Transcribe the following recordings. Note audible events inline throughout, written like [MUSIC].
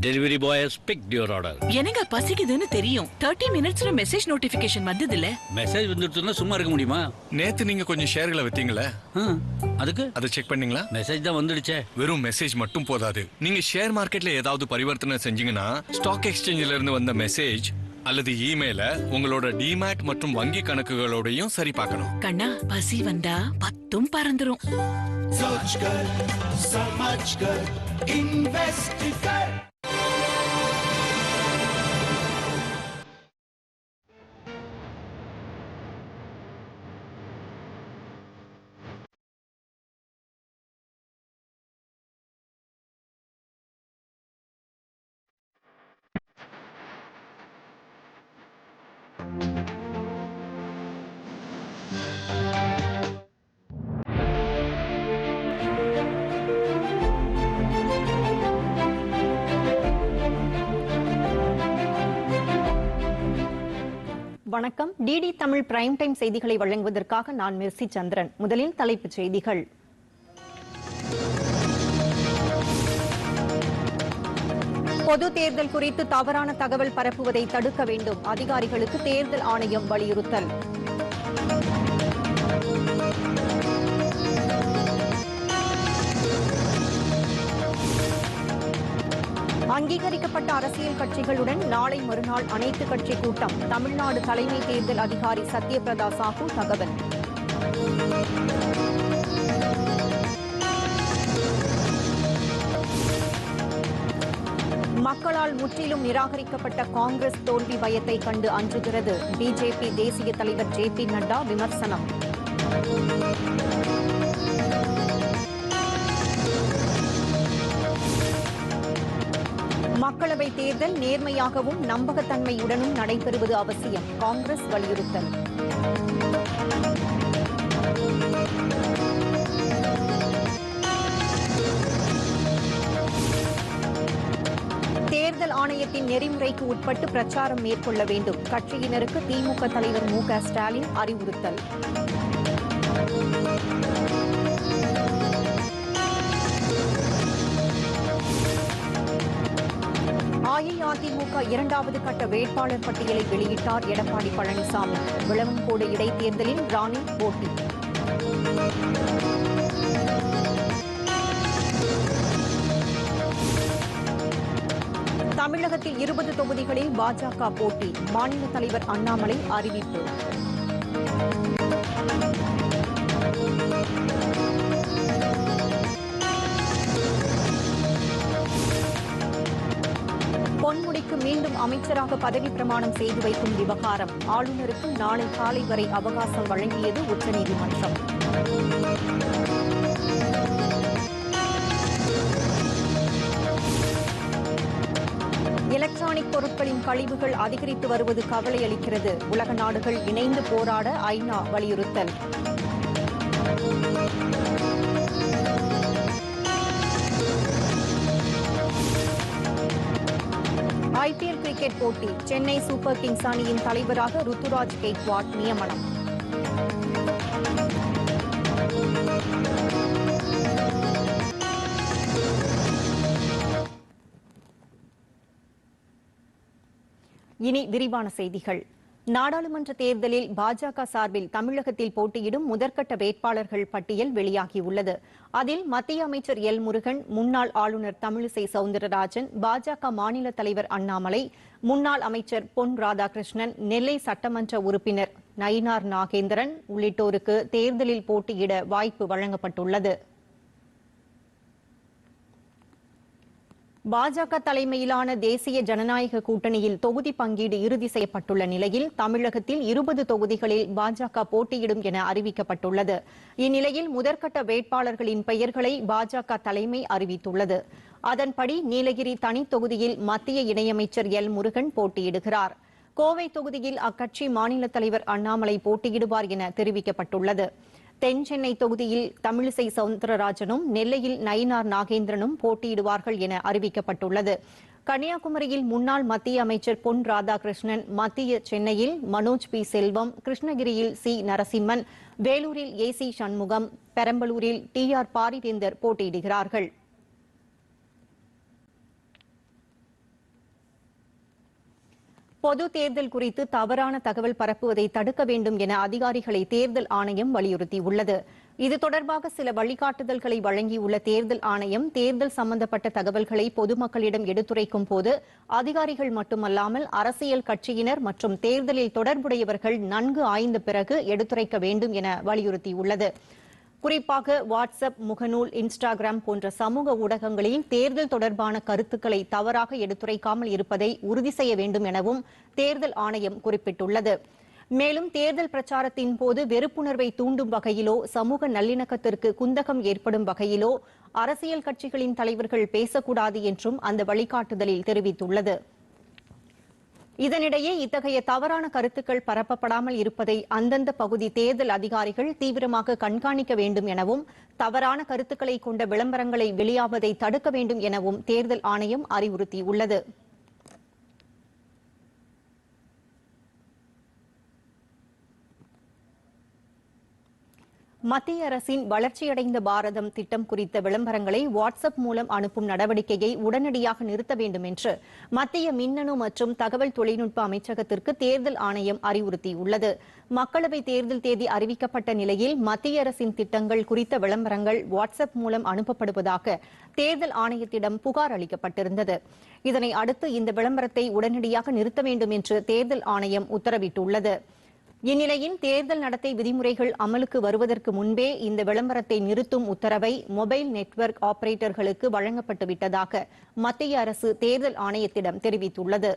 Delivery boy has picked your order. எனக்கு பசிக்குதுன்னு தெரியும். தேர்ட்டி மினிட்ஸ்ல மெசேஜ் நோட்டிபிகேஷன் வந்தது இல்ல மெசேஜ் வந்துடுச்சுன்னா சும்மா இருக்க முடியுமா? நேத்து நீங்க கொஞ்சம் ஷேர்களை வித்தீங்களே? ஆ, அதுக்கு? அதை செக் பண்ணீங்களா? மெசேஜ் தான் வந்துடுச்சே. வெறும் மெசேஜ் மட்டும் போதாது. நீங்க ஷேர் மார்க்கெட்ல ஏதாவது பரிவர்த்தனை செஞ்சீங்கன்னா ஸ்டாக் எக்ஸ்சேஞ்சில இருந்து வந்த மெசேஜ் அல்லது இமெயில உங்களோட டிமேட் மற்றும் வங்கி கணக்குகளோடையும் சரி பார்க்கணும். கண்ணா பசி வந்தா பத்தும் பறந்துரும். வணக்கம். டிடி தமிழ் பிரைம் டைம் செய்திகளை வழங்குவதற்காக நான் மெர்சி சந்திரன். முதலில் தலைப்புச் செய்திகள். பொது தேர்தல் குறித்து தவறான தகவல் பரப்புவதை தடுக்க வேண்டும். அதிகாரிகளுக்கு தேர்தல் ஆணையம் வலியுறுத்தல். அங்கீகரிக்கப்பட்ட அரசியல் கட்சிகளுடன் நாளை மறுநாள் அனைத்து கட்சி கூட்டம். தமிழ்நாடு தலைமை தேர்தல் அதிகாரி சத்யபிரதா சாஹூ தகவல். மக்களால் முற்றிலும் நிராகரிக்கப்பட்ட காங்கிரஸ் தோல்வி பயத்தை கண்டு அஞ்சுகிறது. பிஜேபி தேசிய தலைவர் ஜே பி நட்டா விமர்சனம். மக்களவை தேர்தல் நேர்மையாகவும் நம்பகத்தன்மையுடனும் நடைபெறுவது அவசியம். காங்கிரஸ் வலியுறுத்தல். தேர்தல் ஆணையத்தின் நெறிமுறைக்கு உட்பட்டு பிரச்சாரம் மேற்கொள்ள வேண்டும். கட்சியினருக்கு திமுக தலைவர் மு க ஸ்டாலின் அறிவுறுத்தல். அஇஅதிமுக இரண்டாவது கட்ட வேட்பாளர் பட்டியலை வெளியிட்டார் எடப்பாடி பழனிசாமி. விளவங்கோடு இடைத்தேர்தலில் ராணி போட்டி. தமிழகத்தில் இருபது தொகுதிகளில் பாஜக போட்டி. மாநில தலைவர் அண்ணாமலை அறிவிப்பு. மீண்டும் அமைச்சராக பதவி பிரமாணம் செய்து வைக்கும் விவகாரம் ஆளுநருக்கு நாளை காலை வரை அவகாசம் வழங்கியது உச்சநீதிமன்றம். எலக்ட்ரானிக் பொருட்களின் கழிவுகள் அதிகரித்து வருவது கவலை அளிக்கிறது உலக நாடுகள் இணைந்து போராட ஐநா வலியுறுத்தல். கிரிக்கெட் போட்டி. சென்னை சூப்பர் கிங்ஸ் அணியின் தலைவராக ருத்துராஜ் கெய்க்வாட் நியமனம். இனி விரிவான செய்திகள். நாடாளுமன்ற தேர்தலில் பாஜக சார்பில் தமிழகத்தில் போட்டியிடும் முதற்கட்ட வேட்பாளர்கள் பட்டியல் வெளியாகியுள்ளது. அதில் மத்திய அமைச்சர் எல் முருகன் முன்னாள் ஆளுநர் தமிழிசை சவுந்தரராஜன் பாஜக மாநில தலைவர் அண்ணாமலை முன்னாள் அமைச்சர் பொன் ராதாகிருஷ்ணன் நெல்லை சட்டமன்ற உறுப்பினர் நயினார் நாகேந்திரன் உள்ளிட்டோருக்கு தேர்தலில் போட்டியிட வாய்ப்பு வழங்கப்பட்டுள்ளது. பாஜக தலைமையிலான தேசிய ஜனநாயக கூட்டணியில் தொகுதி பங்கீடு இறுதி செய்யப்பட்டுள்ள நிலையில் தமிழகத்தில் இருபது தொகுதிகளில் பாஜக போட்டியிடும் என அறிவிக்கப்பட்டுள்ளது. இந்நிலையில் முதற்கட்ட வேட்பாளர்களின் பெயர்களை பாஜக தலைமை அறிவித்துள்ளது. அதன்படி நீலகிரி தனி தொகுதியில் மத்திய இணையமைச்சர் எல். முருகன் போட்டியிடுகிறார். கோவை தொகுதியில் அக்கட்சி மாநில தலைவர் அண்ணாமலை போட்டியிடுவார் என தெரிவிக்கப்பட்டுள்ளது. தென் சென்னை தொகுதியில் தமிழிசை சவுந்தரராஜனும் நெல்லையில் நயினார் நாகேந்திரனும் போட்டியிடுவார்கள் என அறிவிக்கப்பட்டுள்ளது. கன்னியாகுமரியில் முன்னாள் மத்திய அமைச்சர் பொன் ராதாகிருஷ்ணன் மத்திய சென்னையில் மனோஜ் பி. செல்வம் கிருஷ்ணகிரியில் சி. நரசிம்மன் வேலூரில் ஏ. சி. சண்முகம் பெரம்பலூரில் டி. ஆர். பாரிவேந்தர் போட்டியிடுகிறார்கள். பொது தேர்தல் குறித்து தவறான தகவல் பரப்புவதை தடுக்க வேண்டும் என அதிகாரிகளை தேர்தல் ஆணையம் வலியுறுத்தியுள்ளது. இது தொடர்பாக சில வழிகாட்டுதல்களை வழங்கியுள்ள தேர்தல் ஆணையம் தேர்தல் சம்பந்தப்பட்ட தகவல்களை பொதுமக்களிடம் எடுத்துரைக்கும் போது அதிகாரிகள் மட்டுமல்லாமல் அரசியல் கட்சியினர் மற்றும் தேர்தலில் தொடர்புடையவர்கள் நன்கு ஆய்ந்த பிறகு எடுத்துரைக்க வேண்டும் என வலியுறுத்தியுள்ளது. குறிப்பாக வாட்ஸ்அப் முகநூல் இன்ஸ்டாகிராம் போன்ற சமூக ஊடகங்களில் தேர்தல் தொடர்பான கருத்துக்களை தவறாக எடுத்துரைக்காமல் இருப்பதை உறுதி செய்ய வேண்டும் எனவும் தேர்தல் ஆணையம் குறிப்பிட்டுள்ளது. மேலும் தேர்தல் பிரச்சாரத்தின் போது வெறுப்புணர்வை தூண்டும் வகையிலோ சமூக நல்லிணக்கத்திற்கு குந்தகம் ஏற்படும் வகையிலோ அரசியல் கட்சிகளின் தலைவர்கள் பேசக்கூடாது என்றும் அந்த வழிகாட்டுதலில் தெரிவித்துள்ளது. இதனிடையே இத்தகைய தவறான கருத்துக்கள் பரப்பப்படாமல் இருப்பதை அந்தந்த பகுதி தேர்தல் அதிகாரிகள் தீவிரமாக கண்காணிக்க வேண்டும் எனவும் தவறான கருத்துக்களை கொண்ட விளம்பரங்களை வெளியாவதை தடுக்க வேண்டும் எனவும் தேர்தல் ஆணையம் அறிவுறுத்தியுள்ளது. மத்திய அரசின் வளர்ச்சியடைந்த பாரதம் திட்டம் குறித்த விளம்பரங்களை வாட்ஸ்அப் மூலம் அனுப்பும் நடவடிக்கையை உடனடியாக நிறுத்த வேண்டும் என்று மத்திய மின்னணு மற்றும் தகவல் தொழில்நுட்ப அமைச்சகத்திற்கு தேர்தல் ஆணையம் அறிவுறுத்தியுள்ளது. மக்களவைத் தேர்தல் தேதி அறிவிக்கப்பட்ட நிலையில் மத்திய அரசின் திட்டங்கள் குறித்த விளம்பரங்கள் வாட்ஸ்அப் மூலம் அனுப்பப்படுவதாக தேர்தல் ஆணையத்திடம் புகார் அளிக்கப்பட்டிருந்தது. இதனை அடுத்து இந்த விளம்பரத்தை உடனடியாக நிறுத்த வேண்டும் என்று தேர்தல் ஆணையம் உத்தரவிட்டுள்ளது. இந்நிலையில் தேர்தல் நடத்தை விதிமுறைகள் அமலுக்கு வருவதற்கு முன்பே இந்த விளம்பரத்தை நிறுத்தும் உத்தரவை மொபைல் நெட்வொர்க் ஆபரேட்டர்களுக்கு வழங்கப்பட்டு விட்டதாக மத்திய அரசு தேர்தல் ஆணையத்திடம் தெரிவித்துள்ளது.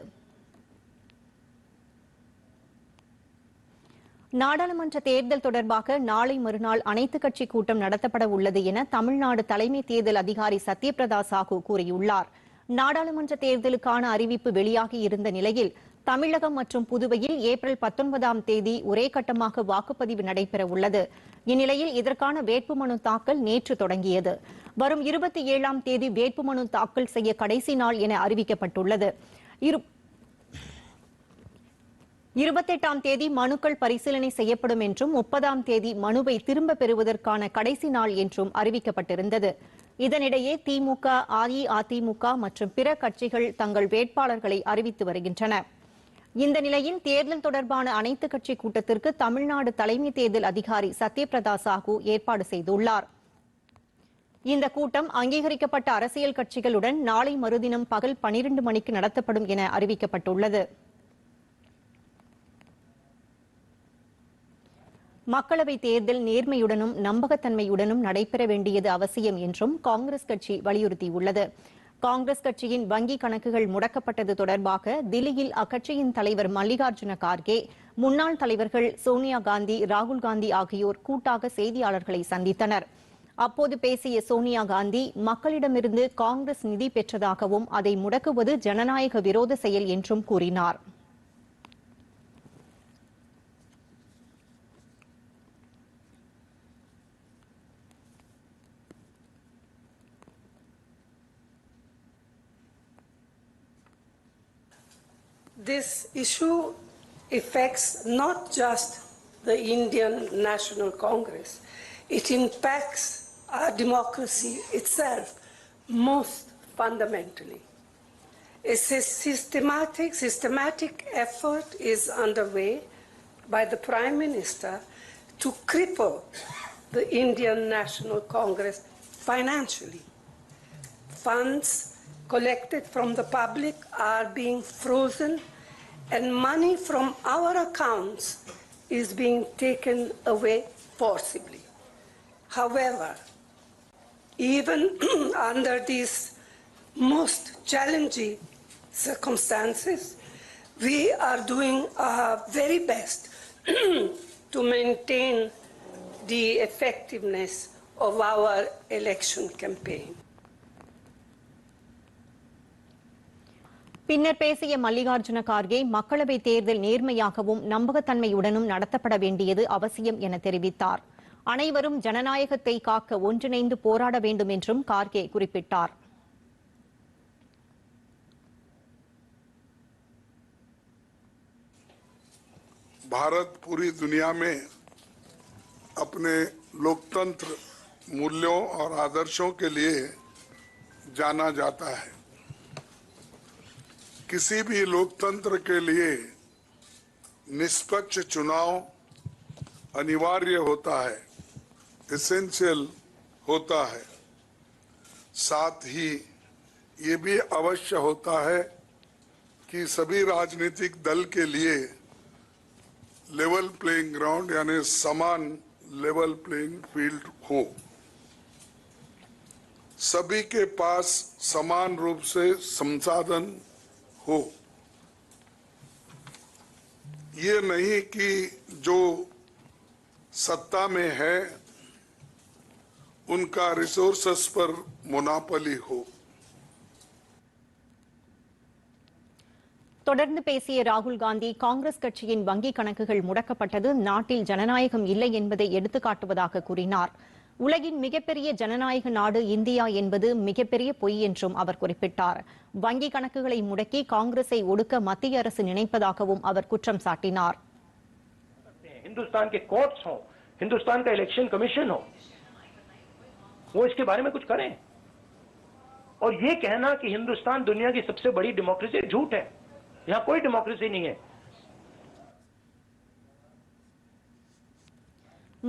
நாடாளுமன்ற தேர்தல் தொடர்பாக நாளை மறுநாள் அனைத்துக் கட்சி கூட்டம் நடத்தப்பட உள்ளது என தமிழ்நாடு தலைமை தேர்தல் அதிகாரி சத்யபிரதா சாஹூ கூறியுள்ளார். நாடாளுமன்ற தேர்தலுக்கான அறிவிப்பு வெளியாகி இருந்த நிலையில் தமிழகம் மற்றும் புதுவையில் ஏப்ரல் பத்தொன்பதாம் தேதி ஒரே கட்டமாக வாக்குப்பதிவு நடைபெற உள்ளது இந்நிலையில் இதற்கான வேட்புமனு தாக்கல் நேற்று தொடங்கியது. வரும் இருபத்தி ஏழாம் தேதி வேட்புமனு தாக்கல் செய்ய கடைசி நாள் என அறிவிக்கப்பட்டுள்ளது. இருபத்தெட்டாம் தேதி மனுக்கள் பரிசீலனை செய்யப்படும் என்றும் முப்பதாம் தேதி மனுவை திரும்ப பெறுவதற்கான கடைசி நாள் என்றும் அறிவிக்கப்பட்டிருந்தது. இதனிடையே திமுக அஇஅதிமுக மற்றும் பிற கட்சிகள் தங்கள் வேட்பாளர்களை அறிவித்து வருகின்றன. இந்த நிலையில் தேர்தல் தொடர்பான அனைத்து கட்சி கூட்டத்திற்கு தமிழ்நாடு தலைமை தேர்தல் அதிகாரி சத்யபிரதா சாஹூ ஏற்பாடு செய்துள்ளார். இந்த கூட்டம் அங்கீகரிக்கப்பட்ட அரசியல் கட்சிகளுடன் நாளை மறுதினம் பகல் பனிரண்டு மணிக்கு நடத்தப்படும் என அறிவிக்கப்பட்டுள்ளது. மக்களவைத் தேர்தல் நேர்மையுடனும் நம்பகத்தன்மையுடனும் நடைபெற வேண்டியது அவசியம் என்றும் காங்கிரஸ் கட்சி வலியுறுத்தியுள்ளது. காங்கிரஸ் கட்சியின் வங்கி கணக்குகள் முடக்கப்பட்டது தொடர்பாக தில்லியில் அக்கட்சியின் தலைவர் மல்லிகார்ஜுன கார்கே முன்னாள் தலைவர்கள் சோனியா காந்தி ராகுல் காந்தி ஆகியோர் கூட்டாக செய்தியாளர்களை சந்தித்தனர். அப்போது பேசிய சோனியா காந்தி மக்களிடமிருந்து காங்கிரஸ் நிதி பெற்றதாகவும் அதை முடக்குவது ஜனநாயக விரோத செயல் என்றும் கூறினார். This issue affects not just the Indian National Congress, it impacts our democracy itself most fundamentally. A systematic, systematic effort is underway by the Prime Minister to cripple the Indian National Congress financially funds collected from the public are being frozen and money from our accounts is being taken away forcibly. However, even [CLEARS THROAT] under these most challenging circumstances, we are doing our very best [CLEARS THROAT] to maintain the effectiveness of our election campaign. பின்னர் பேசிய மல்லிகார்ஜுன கார்கே மக்களவைத் தேர்தல் நேர்மையாகவும் நம்பகத்தன்மையுடனும் நடத்தப்பட வேண்டியது அவசியம் என தெரிவித்தார் அனைவரும் ஜனநாயகத்தை காக்க ஒன்றிணைந்து போராட வேண்டும் என்றும் கார்கே குறிப்பிட்டார் भारत पूरी दुनिया में अपने लोकतंत्र मूल्यों और आदर्शों के लिए जाना जाता है किसी भी लोकतंत्र के लिए निष्पक्ष चुनाव अनिवार्य होता है एसेंशियल होता है। साथ ही ये भी अवश्य होता है कि सभी राजनीतिक दल के लिए लेवल प्लेइंग ग्राउंड यानी समान लेवल प्लेइंग फ़ील्ड हो। सभी के पास समान रूप से संसाधन हो ये नहीं कि जो सत्ता में है उनका रिसोर्सेस पर मुनापली हो தொடர்ந்து பேசிய ராகுல் காந்தி காங்கிரஸ் கட்சியின் வங்கிக் கணக்குகள் முடக்கப்பட்டது நாட்டில் ஜனநாயகம் இல்லை என்பதை எடுத்துக்காட்டுவதாக கூறினார் உலகின் மிகப்பெரிய ஜனநாயக நாடு இந்தியா என்பது மிகப்பெரிய பொய் என்றும் அவர் குறிப்பிட்டார் வங்கிக் கணக்குகளை முடக்கி காங்கிரஸை ஒடுக்க மத்திய அரசு நினைப்பதாகவும் அவர் குற்றம் சாட்டினார் हिंदुस्तान के कोर्ट्स हो हिंदुस्तान का इलेक्शन कमीशन हो वो इसके बारे में कुछ करें और ये कहना कि हिंदुस्तान दुनिया की सबसे बड़ी डेमोक्रेसी झूठ है यहां कोई डेमोक्रेसी नहीं है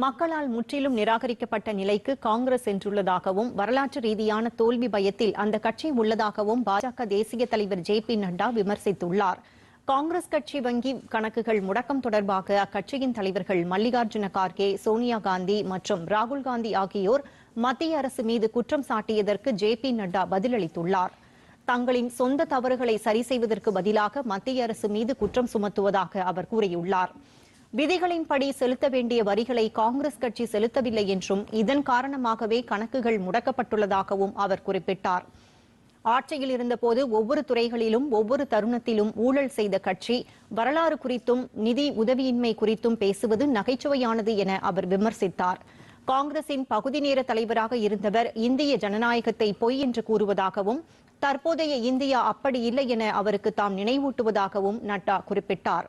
மக்களால் முற்றிலும் நிராகரிக்கப்பட்ட நிலைக்கு காங்கிரஸ் சென்றுள்ளதாகவும் வரலாற்று ரீதியான தோல்வி பயத்தில் அந்த கட்சி உள்ளதாகவும் பாஜக தேசிய தலைவர் ஜே பி நட்டா விமர்சித்துள்ளார். காங்கிரஸ் கட்சி வங்கி கணக்குகள் முடக்கம் தொடர்பாக அக்கட்சியின் தலைவர்கள் மல்லிகார்ஜுன கார்கே சோனியா காந்தி மற்றும் ராகுல் காந்தி ஆகியோர் மத்திய அரசு மீது குற்றம் சாட்டியதற்கு ஜே பி நட்டா பதிலளித்துள்ளார். தங்களின் சொந்த தவறுகளை சரி செய்வதற்கு பதிலாக மத்திய அரசு மீது குற்றம் சுமத்துவதாக அவர் கூறியுள்ளார். விதிகளின்படி செலுத்த வேண்டிய வரிகளை காங்கிரஸ் கட்சி செலுத்தவில்லை என்றும் இதன் காரணமாகவே கணக்குகள் முடக்கப்பட்டுள்ளதாகவும் அவர் குறிப்பிட்டார். ஆட்சியில் இருந்தபோது ஒவ்வொரு துறைகளிலும் ஒவ்வொரு தருணத்திலும் ஊழல் செய்த கட்சி வரலாறு குறித்தும் நிதி உதவியின்மை குறித்தும் பேசுவது நகைச்சுவையானது என அவர் விமர்சித்தார். காங்கிரசின் பகுதி நேர தலைவராக இருந்தவர் இந்திய ஜனநாயகத்தை பொய் என்று கூறுவதாகவும் தற்போதைய இந்தியா அப்படி இல்லை என அவருக்கு தாம் நினைவூட்டுவதாகவும் நட்டா குறிப்பிட்டார்.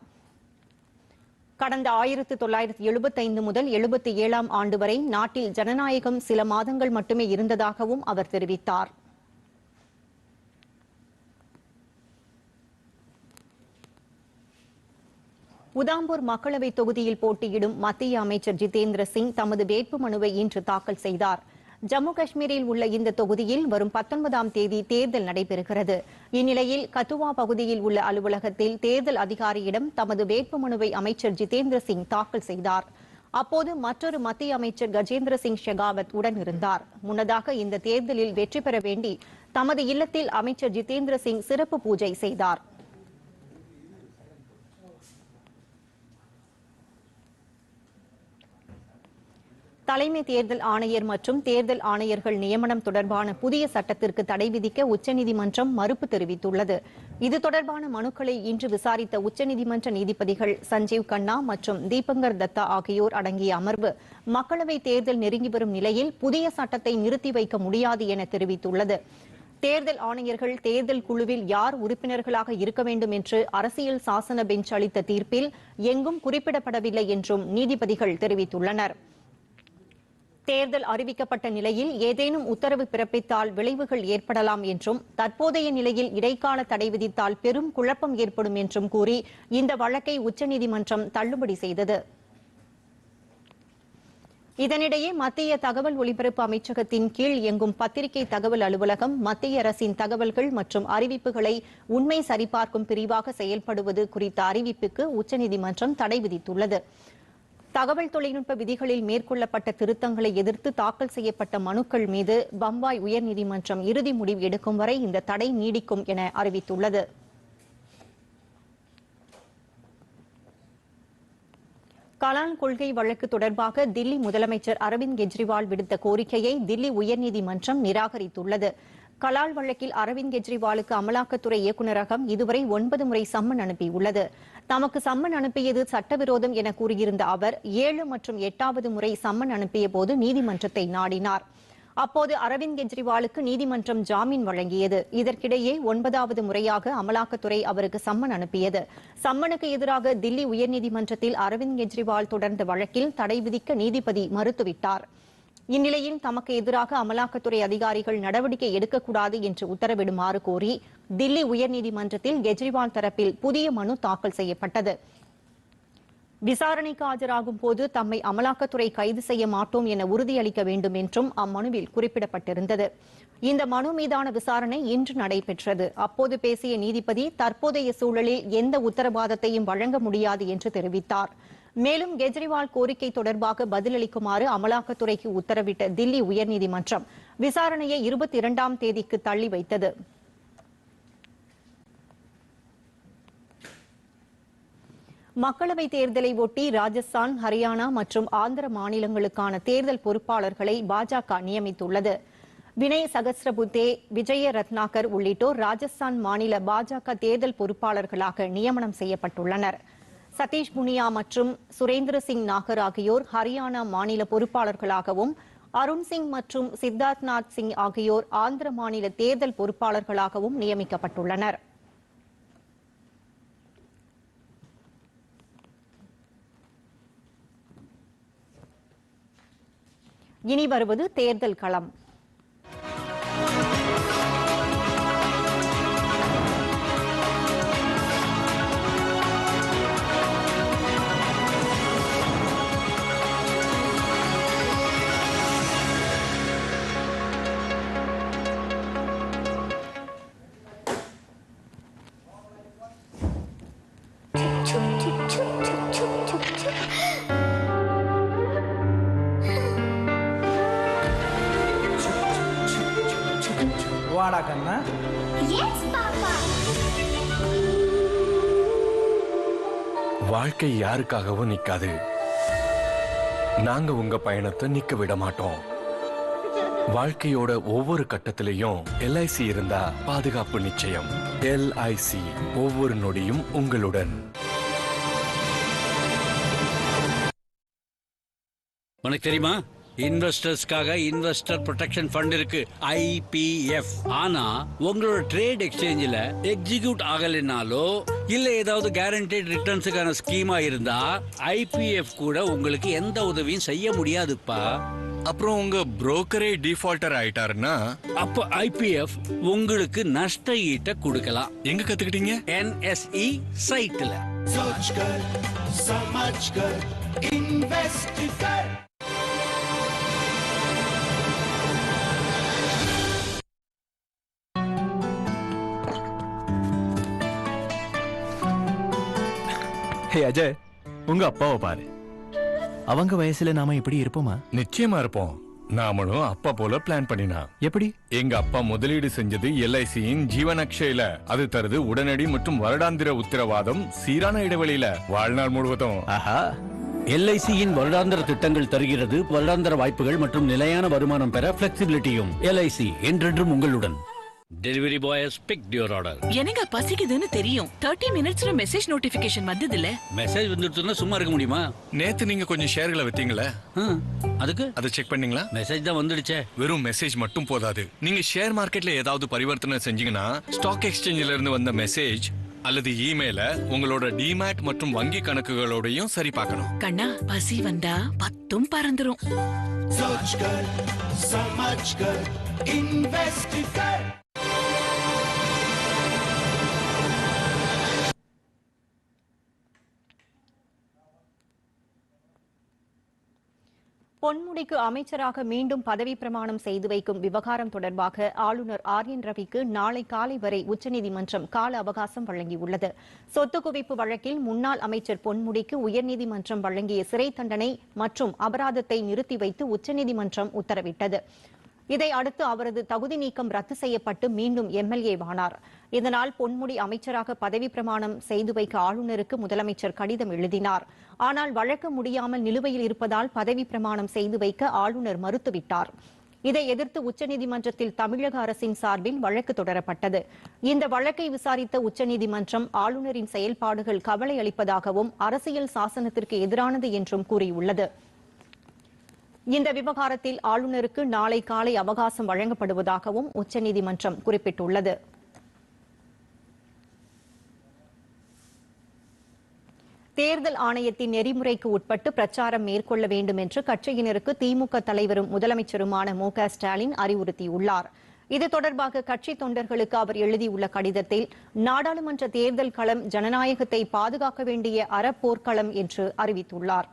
கடந்த ஆயிரத்து தொள்ளாயிரத்து எழுபத்தைந்து முதல் எழுபத்தி ஏழாம் ஆண்டு வரை நாட்டில் ஜனநாயகம் சில மாதங்கள் மட்டுமே இருந்ததாகவும் அவர் தெரிவித்தார். உதாம்பூர் மக்களவை தொகுதியில் போட்டியிடும் மத்திய அமைச்சர் ஜிதேந்திர சிங் தமது வேட்புமனுவை இன்று தாக்கல் செய்தார். ஜம்மு காஷ்மீரில் உள்ள இந்த தொகுதியில் வரும் பத்தொன்பதாம் தேதி தேர்தல் நடைபெறுகிறது. இந்நிலையில் கத்துவா பகுதியில் உள்ள அலுவலகத்தில் தேர்தல் அதிகாரியிடம் தமது வேட்புமனுவை அமைச்சர் ஜிதேந்திர சிங் தாக்கல் செய்தார். அப்போது மற்றொரு மத்திய அமைச்சர் கஜேந்திர சிங் ஷெகாவத் உடன் இருந்தார். முன்னதாக இந்த தேர்தலில் வெற்றி பெற வேண்டி தமது இல்லத்தில் அமைச்சர் ஜிதேந்திர சிங் சிறப்பு பூஜை செய்தார். தலைமை தேர்தல் ஆணையர் மற்றும் தேர்தல் ஆணையர்கள் நியமனம் தொடர்பான புதிய சட்டத்திற்கு தடை விதிக்க உச்சநீதிமன்றம் மறுப்பு தெரிவித்துள்ளது. இது தொடர்பான மனுக்களை இன்று விசாரித்த உச்சநீதிமன்ற நீதிபதிகள் சஞ்சீவ் கண்ணா மற்றும் தீபங்கர் தத்தா ஆகியோர் அடங்கிய அமர்வு மக்களவை தேர்தல் நெருங்கி வரும் நிலையில் புதிய சட்டத்தை நிறுத்தி வைக்க முடியாது என தெரிவித்துள்ளது. தேர்தல் ஆணையர்கள் தேர்தல் குழுவில் யார் உறுப்பினர்களாக இருக்க வேண்டும் என்று அரசியல் சாசன பெஞ்ச் அளித்த தீர்ப்பில் எங்கும் குறிப்பிடப்படவில்லை என்றும் நீதிபதிகள் தெரிவித்துள்ளனர். தேர்தல் அறிவிக்கப்பட்ட நிலையில் ஏதேனும் உத்தரவு பிறப்பித்தால் விளைவுகள் ஏற்படலாம் என்றும் தற்போதைய நிலையில் இடைக்கால தடை விதித்தால் பெரும் குழப்பம் ஏற்படும் என்றும் கூறி இந்த வழக்கை உச்சநீதிமன்றம் தள்ளுபடி செய்தது. இதனிடையே மத்திய தகவல் ஒலிபரப்பு அமைச்சகத்தின் கீழ் இயங்கும் பத்திரிகை தகவல் அலுவலகம் மத்திய அரசின் தகவல்கள் மற்றும் அறிவிப்புகளை உண்மை சரிபார்க்கும் பிரிவாக செயல்படுவது குறித்த அறிவிப்புக்கு உச்சநீதிமன்றம் தடை விதித்துள்ளது. தகவல் தொழில்நுட்ப விதிகளில் மேற்கொள்ளப்பட்ட திருத்தங்களை எதிர்த்து தாக்கல் செய்யப்பட்ட மனுக்கள் மீது பம்பாய் உயர்நீதிமன்றம் இறுதி முடிவு எடுக்கும் வரை இந்த தடை நீடிக்கும் என அறிவித்துள்ளது. கலால் கொள்கை வழக்கு தொடர்பாக தில்லி முதலமைச்சர் அரவிந்த் கெஜ்ரிவால் விடுத்த கோரிக்கையை தில்லி உயர்நீதிமன்றம் நிராகரித்துள்ளது. கலால் வழக்கில் அரவிந்த் கெஜ்ரிவாலுக்கு அமலாக்கத்துறை இயக்குநரகம் இதுவரை ஒன்பது முறை சம்மன் அனுப்பியுள்ளது. தமக்கு சம்மன் அனுப்பியது சட்டவிரோதம் என கூறியிருந்த அவர் ஏழு மற்றும் எட்டாவது முறை சம்மன் அனுப்பிய போது நீதிமன்றத்தை நாடினார். அப்போது அரவிந்த் கெஜ்ரிவாலுக்கு நீதிமன்றம் ஜாமீன் வழங்கியது. இதற்கிடையே ஒன்பதாவது முறையாக அமலாக்கத்துறை அவருக்கு சம்மன் அனுப்பியது. சம்மனுக்கு எதிராக தில்லி உயர்நீதிமன்றத்தில் அரவிந்த் கெஜ்ரிவால் தொடர்ந்த வழக்கில் தடை விதிக்க நீதிபதி மறுத்துவிட்டார். இந்நிலையில் தமக்கு எதிராக அமலாக்கத்துறை அதிகாரிகள் நடவடிக்கை எடுக்கக்கூடாது என்று உத்தரவிடுமாறு கோரி தில்லி உயர்நீதிமன்றத்தில் கெஜ்ரிவால் தரப்பில் புதிய மனு தாக்கல் செய்யப்பட்டது. விசாரணைக்கு ஆஜராகும் போது தம்மை அமலாக்கத்துறை கைது செய்ய மாட்டோம் என உறுதியளிக்க வேண்டும் என்றும் அம்மனுவில் குறிப்பிடப்பட்டிருந்தது. இந்த மனு மீதான விசாரணை இன்று நடைபெற்றது. அப்போது பேசிய நீதிபதி தற்போதைய சூழலில் எந்த உத்தரவாதத்தையும் வழங்க முடியாது என்று தெரிவித்தாா் மேலும் கெஜ்ரிவால் கோரிக்கை தொடர்பாக பதிலளிக்குமாறு அமலாக்கத்துறைக்கு உத்தரவிட்ட தில்லி உயர்நீதிமன்றம் விசாரணையை இருபத்தி இரண்டாம் தேதிக்கு தள்ளி வைத்தது. மக்களவைத் தேர்தலை ஒட்டி ராஜஸ்தான் ஹரியானா மற்றும் ஆந்திர மாநிலங்களுக்கான தேர்தல் பொறுப்பாளர்களை பாஜக நியமித்துள்ளது. வினய் சகஸ்ரபுத்தே விஜய ரத்னாகர் உள்ளிட்டோர் ராஜஸ்தான் மாநில பாஜக தேர்தல் பொறுப்பாளர்களாக நியமனம் செய்யப்பட்டுள்ளனா் சதீஷ் புனியா மற்றும் சுரேந்திர சிங் நாகர் ஆகியோர் ஹரியானா மாநில பொறுப்பாளர்களாகவும் அருண் சிங் மற்றும் சித்தார்த் நாத் சிங் ஆகியோர் ஆந்திர மாநில தேர்தல் பொறுப்பாளர்களாகவும் நியமிக்கப்பட்டுள்ளனர். இனி வருவது தேர்தல் களம். வாடா கண்ணா. வாழ்க்கை யாருக்காகவும் நிக்காது. நாங்க உங்க பயணத்தை நிக்க விட மாட்டோம். வாழ்க்கையோட ஒவ்வொரு கட்டத்திலையும் எல்ஐசி இருந்தா பாதுகாப்பு நிச்சயம். எல்ஐசி ஒவ்வொரு நொடியும் உங்களுடன். உனக்கு தெரியுமா? இன்வெஸ்டர்ஸ்க்காக இன்வெஸ்டர் ப்ரொடெக்ஷன் ஃபண்ட் இருக்கு ஐபிஎஃப் ஆனா உங்களோட ட்ரேட் எக்ஸ்சேஞ்சில் எக்ஸிக்யூட் ஆகலைனாலோ இல்ல ஏதாவது கேரண்டட் ரிட்டர்ன்ஸுக்கான ஸ்கீமா இருந்தா ஐபிஎஃப் கூட உங்களுக்கு எந்த உதவியும் செய்ய முடியாதுப்பா. அப்புறம் உங்க புரோக்கரே டிஃபால்டர் ஆயிட்டாருன்னா? அப்போ ஐபிஎஃப் உங்களுக்கு நஷ்ட ஈட்ட கொடுக்கலாம். எங்க கத்துக்கிட்டீங்க? என்எஸ்இ சைட்ல இன்வெஸ்டிகர் ஹே அஜய் உங்க அப்பாவை பாரு. அவங்க வயசுல நாம இப்படி இருப்போமா? நிச்சயமா இருப்போம். நாமளும் அப்பா போல பிளான் பண்ணினா. எப்படி? எங்க அப்பா முதலீடு செஞ்சது எல்ஐசியின் ஜீவனக்ஷையில. அது தருது உடனடி மற்றும் வருடாந்திர உத்தரவாதம் சீரான இடைவெளியில. வாழ்நாள் முழுவதும். ஆஹா. எல்ஐசியின் வருடாந்திர திட்டங்கள் தருகிறது வருடாந்திர வாய்ப்புகள் மற்றும் நிலையான வருமானம் பெற பிளெக்சிபிலிட்டியும் எல்ஐசி என்றென்றும் உங்களுடன். Delivery boy pick your order எனக்கு பசிக்குதுன்னு தெரியும். தேர்ட்டி மினிட்ஸ்ல மெசேஜ் நோட்டிபிகேஷன் வந்தது இல்ல மெசேஜ் வந்துட்டுனா சும்மா இருக்க முடியுமா? நேத்து நீங்க கொஞ்சம் ஷேர்களை வித்தீங்களே ஆ, அதுக்கு? அதை செக் பண்ணீங்களா? மெசேஜ் தான் வந்துடுச்சே. வெறும் மெசேஜ் மட்டும் போதாது. நீங்க ஷேர் மார்க்கெட்ல ஏதாவது பரிவர்த்தனை செஞ்சீங்கன்னா ஸ்டாக் எக்ஸ்சேஞ்சில இருந்து வந்த மெசேஜ் அல்லது இமெயில உங்களோட டிமேட் மற்றும் வங்கி கணக்குகளோடையும் சரி பார்க்கணும் கண்ணா பசி வந்தா பத்தும் பறந்துரும் सोच कर समझ कर इन्वेस्ट कर பொன்முடிக்கு அமைச்சராக மீண்டும் பதவி பிரமாணம் செய்து வைக்கும் விவகாரம் தொடர்பாக ஆளுநர் ஆர் என் ரவிக்கு நாளை காலை வரை உச்சநீதிமன்றம் கால அவகாசம் வழங்கியுள்ளது. சொத்து குவிப்பு வழக்கில் முன்னாள் அமைச்சர் பொன்முடிக்கு உயர்நீதிமன்றம் வழங்கிய சிறை தண்டனை மற்றும் அபராதத்தை நிறுத்தி வைத்து உச்சநீதிமன்றம் உத்தரவிட்டது. இதை அடுத்து அவரது தகுதி நீக்கம் ரத்து செய்யப்பட்டு மீண்டும் எம்எல்ஏவானார் இதனால் பொன்முடி அமைச்சராக பதவி பிரமாணம் செய்து வைக்க ஆளுநருக்கு முதலமைச்சர் கடிதம் எழுதினார். ஆனால் வழக்கு முடியாமல் நிலுவையில் இருப்பதால் பதவி பிரமாணம் செய்து வைக்க ஆளுநர் மறுத்துவிட்டார். இதை எதிர்த்து உச்சநீதிமன்றத்தில் தமிழக அரசின் சார்பில் வழக்கு தொடரப்பட்டது. இந்த வழக்கை விசாரித்த உச்சநீதிமன்றம் ஆளுநரின் செயல்பாடுகள் கவலை அளிப்பதாகவும் அரசியல் சாசனத்திற்கு எதிரானது என்றும் கூறியுள்ளது. இந்த விவகாரத்தில் ஆளுநருக்கு நாளை காலை அவகாசம் வழங்கப்படுவதாகவும் உச்சநீதிமன்றம் குறிப்பிட்டுள்ளது. தேர்தல் ஆணையத்தின் நெறிமுறைக்கு உட்பட்டு பிரச்சாரம் மேற்கொள்ள வேண்டும் என்று கட்சியினருக்கு திமுக தலைவரும் முதலமைச்சருமான மு க ஸ்டாலின் அறிவுறுத்தியுள்ளார். இது தொடர்பாக கட்சி தொண்டர்களுக்கு அவர் எழுதியுள்ள கடிதத்தில் நாடாளுமன்ற தேர்தல் களம் ஜனநாயகத்தை பாதுகாக்க வேண்டிய அறப்போர்க்களம் என்று அறிவித்துள்ளார்.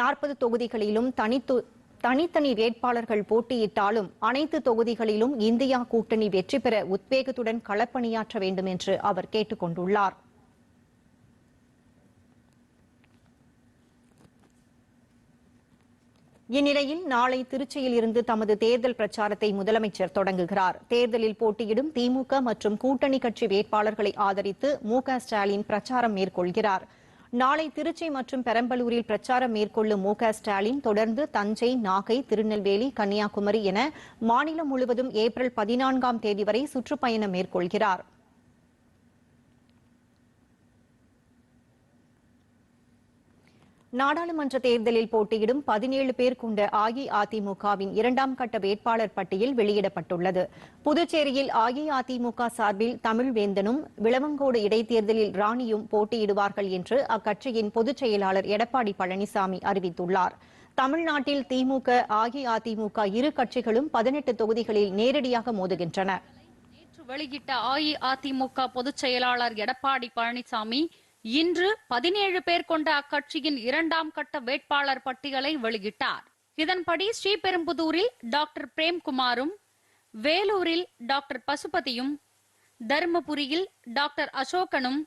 நாற்பது தொகுதிகளிலும் தனித்து தனித்தனி வேட்பாளர்கள் போட்டியிட்டாலும் அனைத்து தொகுதிகளிலும் இந்தியா கூட்டணி வெற்றி பெற உத்வேகத்துடன் களப்பணியாற்ற வேண்டும் என்று அவர் கேட்டுக் கொண்டுள்ளார் இந்நிலையில் நாளை திருச்சியில் இருந்து தமது தேர்தல் பிரச்சாரத்தை முதலமைச்சர் தொடங்குகிறார். தேர்தலில் போட்டியிடும் திமுக மற்றும் கூட்டணி கட்சி வேட்பாளர்களை ஆதரித்து மு ஸ்டாலின் பிரச்சாரம் மேற்கொள்கிறார். நாளை திருச்சி மற்றும் பெரம்பலூரில் பிரச்சாரம் மேற்கொள்ளும் மு ஸ்டாலின் தொடர்ந்து தஞ்சை நாகை திருநெல்வேலி கன்னியாகுமரி என மாநிலம் முழுவதும் ஏப்ரல் பதினான்காம் தேதி வரை சுற்றுப்பயணம் மேற்கொள்கிறார். நாடாளுமன்ற தேர்தலில் போட்டியிடும் பதினேழு பேர் கொண்ட அஇஅதிமுகவின் இரண்டாம் கட்ட வேட்பாளர் பட்டியல் வெளியிடப்பட்டுள்ளது. புதுச்சேரியில் அஇஅதிமுக சார்பில் தமிழ்வேந்தனும் விளவங்கோடு இடைத்தேர்தலில் ராணியும் போட்டியிடுவார்கள் என்று அக்கட்சியின் பொதுச் செயலாளர் எடப்பாடி பழனிசாமி அறிவித்துள்ளார். தமிழ்நாட்டில் திமுக அஇஅதிமுக இரு கட்சிகளும் பதினெட்டு தொகுதிகளில் நேரடியாக மோதுகின்றன. நேற்று வெளியிட்ட அஇஅதிமுக பொதுச் செயலாளர் எடப்பாடி பழனிசாமி இன்று பதினேழு பேர் கொண்ட அக்கட்சியின் இரண்டாம் கட்ட வேட்பாளர் பட்டியலை வெளியிட்டார். இதன்படி ஸ்ரீபெரும்புதூரில் டாக்டர் பிரேம்குமாரும் வேலூரில் டாக்டர் பசுபதியும் தருமபுரியில் டாக்டர் அசோகனும்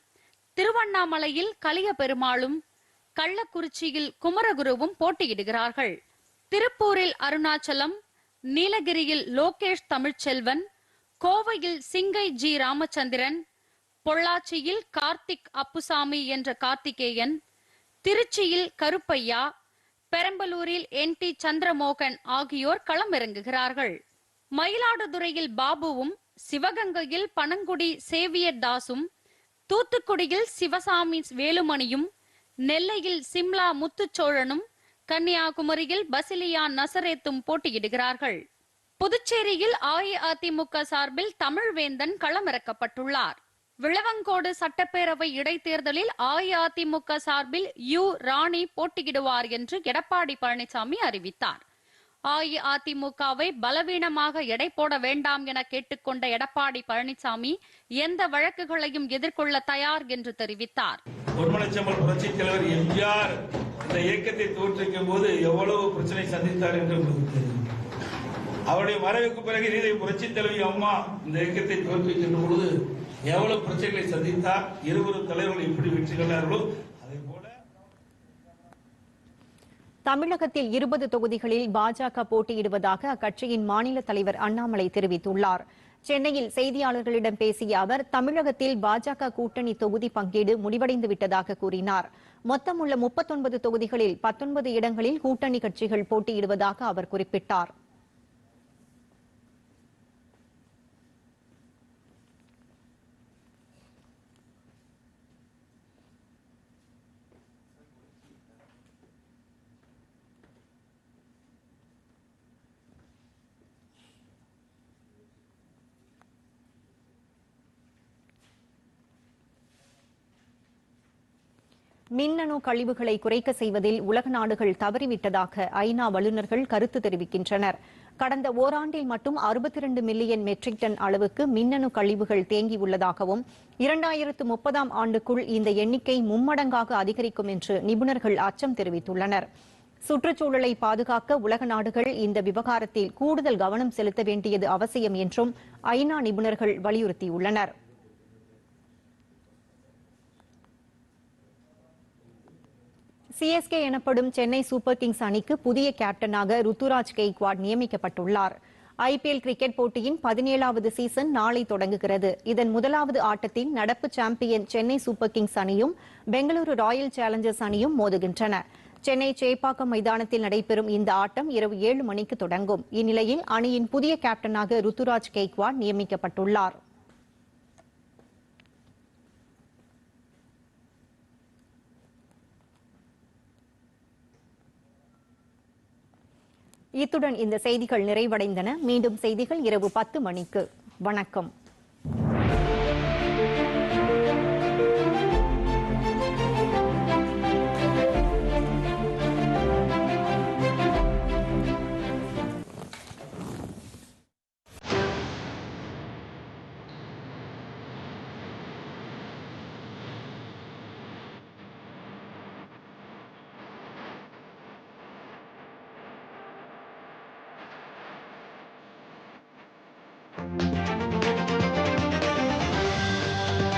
திருவண்ணாமலையில் கலிய பெருமாளும் கள்ளக்குறிச்சியில் குமரகுருவும் போட்டியிடுகிறார்கள். திருப்பூரில் அருணாச்சலம் நீலகிரியில் லோகேஷ் தமிழ்ச்செல்வன் கோவையில் சிங்கை ஜி ராமச்சந்திரன் பொள்ளாச்சியில் கார்த்திக் அப்புசாமி என்ற கார்த்திகேயன் திருச்சியில் கருப்பையா பெரம்பலூரில் என். டி. சந்திரமோகன் ஆகியோர் களமிறங்குகிறார்கள். மயிலாடுதுறையில் பாபுவும் சிவகங்கையில் பனங்குடி சேவியர் தாசும் தூத்துக்குடியில் சிவசாமி வேலுமணியும் நெல்லையில் சிம்லா முத்துச்சோழனும் கன்னியாகுமரியில் பசிலியா நசரேத்தும் போட்டியிடுகிறார்கள். புதுச்சேரியில் அஇஅதிமுக சார்பில் தமிழ்வேந்தன் களமிறக்கப்பட்டுள்ளார். விளவங்கோடு சட்டப்பேரவை இடைத்தேர்தலில் அஇஅதிமுக சார்பில் யு ராணி போட்டியிடுவார் என்று எடப்பாடி பழனிசாமி அறிவித்தார். அஇஅதிமுகவை பலவீனமாக எடை போட வேண்டாம் என கேட்டுக்கொண்ட எடப்பாடி பழனிசாமி எந்த வழக்குகளையும் எதிர்கொள்ள தயார் என்று தெரிவித்தார். தலைவர் எம்ஜிஆர் இந்த இயக்கத்தை தோற்றுவிக்கும் போது எவ்வளவு பிரச்சனை சந்தித்தார் என்று உங்களுக்கு தெரியும்? அவருடைய மறைவுக்கு பிறகு இதே புரட்சி தலைவி அம்மா இந்த இயக்கத்தை தோற்றுவிக்கின்ற பொழுது எவ்வளவு பிரச்சனைகளை சந்தித்தார் இருவரும் தலைவர்கள் எப்படி வெற்றி கண்டார்களோ தமிழகத்தில் இருபது தொகுதிகளில் பாஜக போட்டியிடுவதாக அக்கட்சியின் மாநில தலைவர் அண்ணாமலை தெரிவித்துள்ளார். சென்னையில் செய்தியாளர்களிடம் பேசிய அவர் தமிழகத்தில் பாஜக கூட்டணி தொகுதி பங்கீடு முடிவடைந்து விட்டதாக கூறினார். மொத்தமுள்ள முப்பத்தொன்பது தொகுதிகளில் பத்தொன்பது இடங்களில் கூட்டணி கட்சிகள் போட்டியிடுவதாக அவர் குறிப்பிட்டார். மின்னணு கழிவுகளை குறைக்க செய்வதில் உலக நாடுகள் தவறிவிட்டதாக ஐநா வல்லுநர்கள் கருத்து தெரிவிக்கின்றனர். கடந்த ஓராண்டில் மட்டும் அறுபத்தி இரண்டு மில்லியன் மெட்ரிக் டன் அளவுக்கு மின்னணு கழிவுகள் தேங்கியுள்ளதாகவும் இரண்டாயிரத்து முப்பதாம் ஆண்டுக்குள் இந்த எண்ணிக்கை மும்மடங்காக அதிகரிக்கும் என்று நிபுணர்கள் அச்சம் தெரிவித்துள்ளனர். சுற்றுச்சூழலை பாதுகாக்க உலக நாடுகள் இந்த விவகாரத்தில் கூடுதல் கவனம் செலுத்த வேண்டியது அவசியம் என்றும் ஐநா நிபுணர்கள் வலியுறுத்தியுள்ளனர். சிஎஸ்கே எனப்படும் சென்னை சூப்பர் கிங்ஸ் அணிக்கு புதிய கேப்டனாக ருத்துராஜ் கெய்க்வாட் நியமிக்கப்பட்டுள்ளார். ஐபிஎல் கிரிக்கெட் போட்டியின் பதினேழாவது சீசன் நாளை தொடங்குகிறது. இதன் முதலாவது ஆட்டத்தில் நடப்பு சாம்பியன் சென்னை சூப்பர் கிங்ஸ் அணியும் பெங்களூரு ராயல் சேலஞ்சர்ஸ் அணியும் மோதுகின்றன. சென்னை சேப்பாக்கம் மைதானத்தில் நடைபெறும் இந்த ஆட்டம் இரவு ஏழு மணிக்கு தொடங்கும். இந்நிலையில் அணியின் புதிய கேப்டனாக ருத்துராஜ் கெய்க்வாட் நியமிக்கப்பட்டுள்ளார். இத்துடன் இந்த செய்திகள் நிறைவடைந்தன. மீண்டும் செய்திகள் இரவு பத்து மணிக்கு. வணக்கம்.